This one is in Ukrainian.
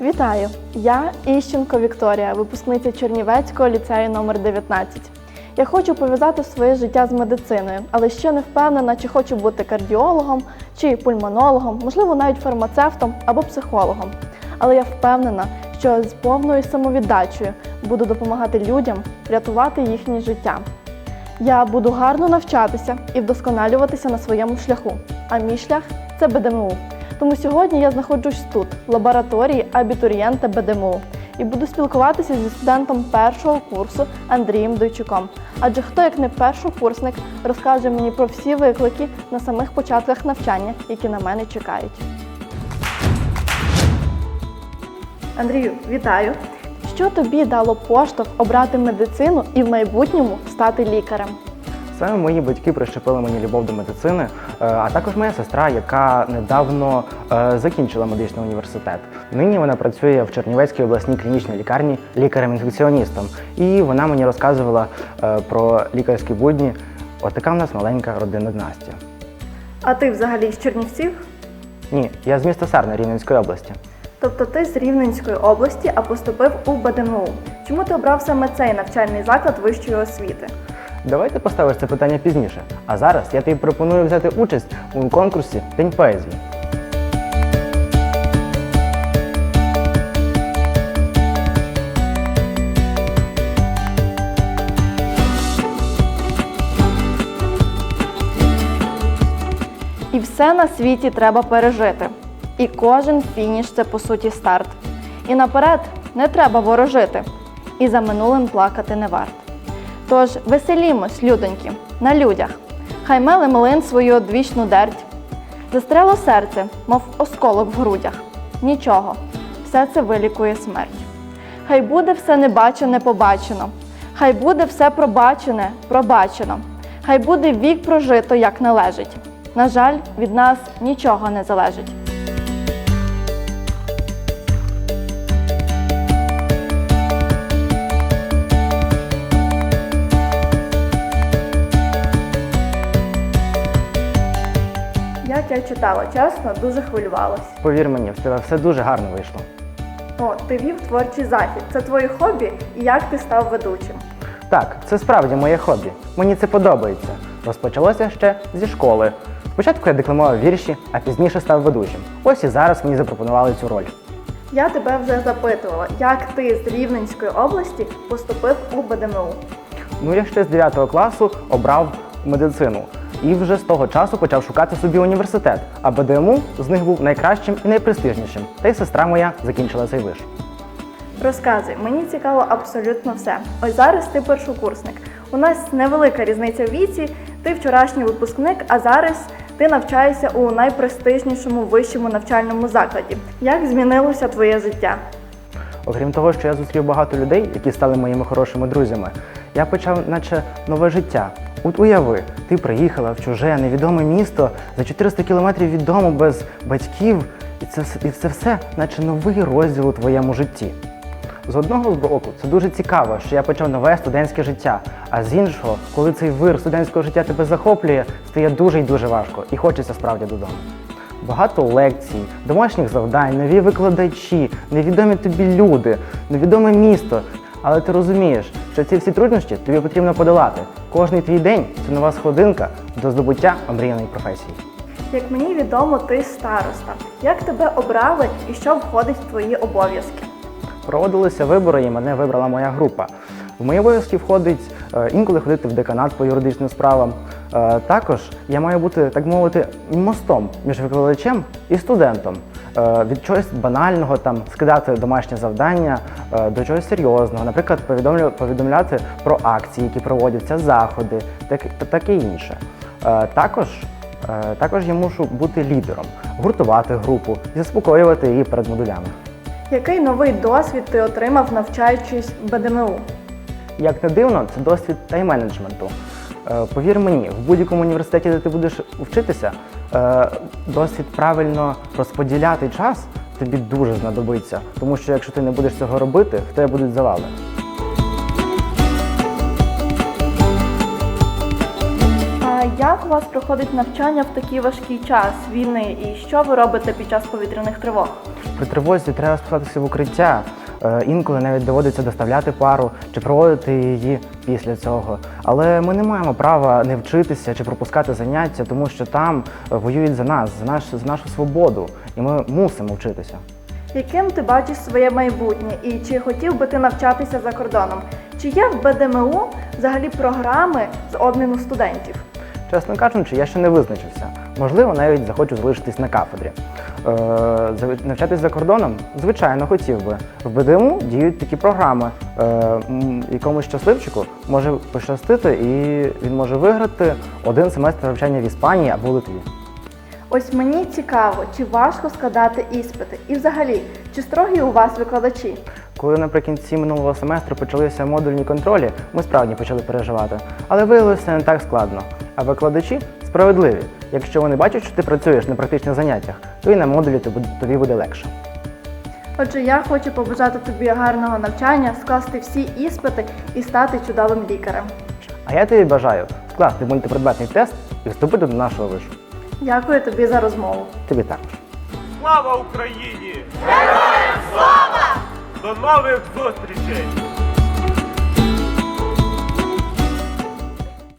Вітаю! Я Іщенко Вікторія, випускниця Чернівецького ліцею номер 19. Я хочу пов'язати своє життя з медициною, але ще не впевнена, чи хочу бути кардіологом, чи пульмонологом, можливо, навіть фармацевтом або психологом. Але я впевнена, що з повною самовіддачею буду допомагати людям рятувати їхнє життя. Я буду гарно навчатися і вдосконалюватися на своєму шляху. А мій шлях це БДМУ. Тому сьогодні я знаходжусь тут, в лабораторії абітурієнта БДМУ, і буду спілкуватися зі студентом першого курсу Андрієм Дойчуком. Адже хто, як не першокурсник, розкаже мені про всі виклики на самих початках навчання, які на мене чекають. Андрію, вітаю! Що тобі дало поштовх обрати медицину і в майбутньому стати лікарем? Саме мої батьки прищепили мені любов до медицини, е, а також моя сестра, яка недавно е, закінчила медичний університет. Нині вона працює в Чернівецькій обласній клінічній лікарні лікарем-інфекціоністом. І вона мені розказувала е, про лікарські будні. От така в нас маленька родина Настя. А ти взагалі з Чернівців? Ні, я з міста Сарна Рівненської області. Тобто ти з Рівненської області, а поступив у БДМУ. Чому ти обрав саме цей навчальний заклад вищої освіти? Давайте поставиш це питання пізніше. А зараз я тобі пропоную взяти участь у конкурсі День поезії. І все на світі треба пережити. І кожен фініш це по суті старт. І наперед не треба ворожити, і за минулим плакати не варт. Тож веселімось, людоньки, на людях, хай мели млин свою одвічну дерть. Застрело серце, мов осколок в грудях. Нічого, все це вилікує смерть. Хай буде все небачене побачено, хай буде все пробачене пробачено, хай буде вік прожито, як належить. На жаль, від нас нічого не залежить. Я читала, чесно, дуже хвилювалась. Повір мені, в тебе все дуже гарно вийшло. О, ти вів творчий захід. Це твоє хобі, і як ти став ведучим? Так, це справді моє хобі. Мені це подобається. Розпочалося ще зі школи. Спочатку я декламував вірші, а пізніше став ведучим. Ось і зараз мені запропонували цю роль. Я тебе вже запитувала, як ти з Рівненської області поступив у БДМУ. Ну, я ще з 9 класу обрав медицину і вже з того часу почав шукати собі університет. А БДМУ з них був найкращим і найпрестижнішим. Та й сестра моя закінчила цей виш. Розказуй, мені цікаво абсолютно все. Ось зараз ти першокурсник. У нас невелика різниця в віці, ти вчорашній випускник, а зараз ти навчаєшся у найпрестижнішому вищому навчальному закладі. Як змінилося твоє життя? Окрім того, що я зустрів багато людей, які стали моїми хорошими друзями, я почав, наче нове життя. От уяви, ти приїхала в чуже, невідоме місто за 400 кілометрів від дому без батьків, і це, і це все, наче новий розділ у твоєму житті. З одного боку, це дуже цікаво, що я почав нове студентське життя. А з іншого, коли цей вир студентського життя тебе захоплює, стає дуже й дуже важко, і хочеться справді додому. Багато лекцій, домашніх завдань, нові викладачі, невідомі тобі люди, невідоме місто. Але ти розумієш, що ці всі труднощі тобі потрібно подолати. Кожний твій день це нова сходинка до здобуття омріяної професії. Як мені відомо, ти староста. Як тебе обрали і що входить в твої обов'язки? Проводилися вибори, і мене вибрала моя група. В мої обов'язки входить інколи ходити в деканат по юридичним справам. Е, Також я маю бути, так мовити, мостом між викладачем і студентом. Е, Від чогось банального там скидати домашнє завдання е, до чогось серйозного, наприклад, повідомляти про акції, які проводяться, заходи, так, таке інше. Е, Також Е, Також я мушу бути лідером, гуртувати групу заспокоювати її перед модулями. Який новий досвід ти отримав, навчаючись БДМУ? Як не дивно, це досвід тайм-менеджменту. Е, Повір мені, в будь-якому університеті, де ти будеш вчитися, е, досвід правильно розподіляти час тобі дуже знадобиться, тому що якщо ти не будеш цього робити, в тебе будуть завали. А як у вас проходить навчання в такий важкий час війни, і що ви робите під час повітряних тривог? при тривозі треба спускатися в укриття. Е, Інколи навіть доводиться доставляти пару чи проводити її після цього. Але ми не маємо права не вчитися чи пропускати заняття, тому що там воюють за нас, за, наш, за нашу свободу, і ми мусимо вчитися. Яким ти бачиш своє майбутнє і чи хотів би ти навчатися за кордоном? Чи є в БДМУ взагалі програми з обміну студентів? Чесно кажучи, я ще не визначився. Можливо, навіть захочу залишитись на кафедрі. Е, навчатись за кордоном? Звичайно, хотів би. В БДМУ діють такі програми. Е, якомусь щасливчику може пощастити, і він може виграти один семестр навчання в Іспанії або Литві. Ось мені цікаво, чи важко складати іспити? І взагалі, чи строгі у вас викладачі? Коли наприкінці минулого семестру почалися модульні контролі, ми справді почали переживати. Але виявилося не так складно. А викладачі справедливі. Якщо вони бачать, що ти працюєш на практичних заняттях, то і на модулі тобі- тобі буде легше. Отже, я хочу побажати тобі гарного навчання, скласти всі іспити і стати чудовим лікарем. А я тобі бажаю скласти мультипредметний тест і вступити до нашого вишу. Дякую тобі за розмову. Тобі також. Слава Україні! Героям слава! До нових зустрічей!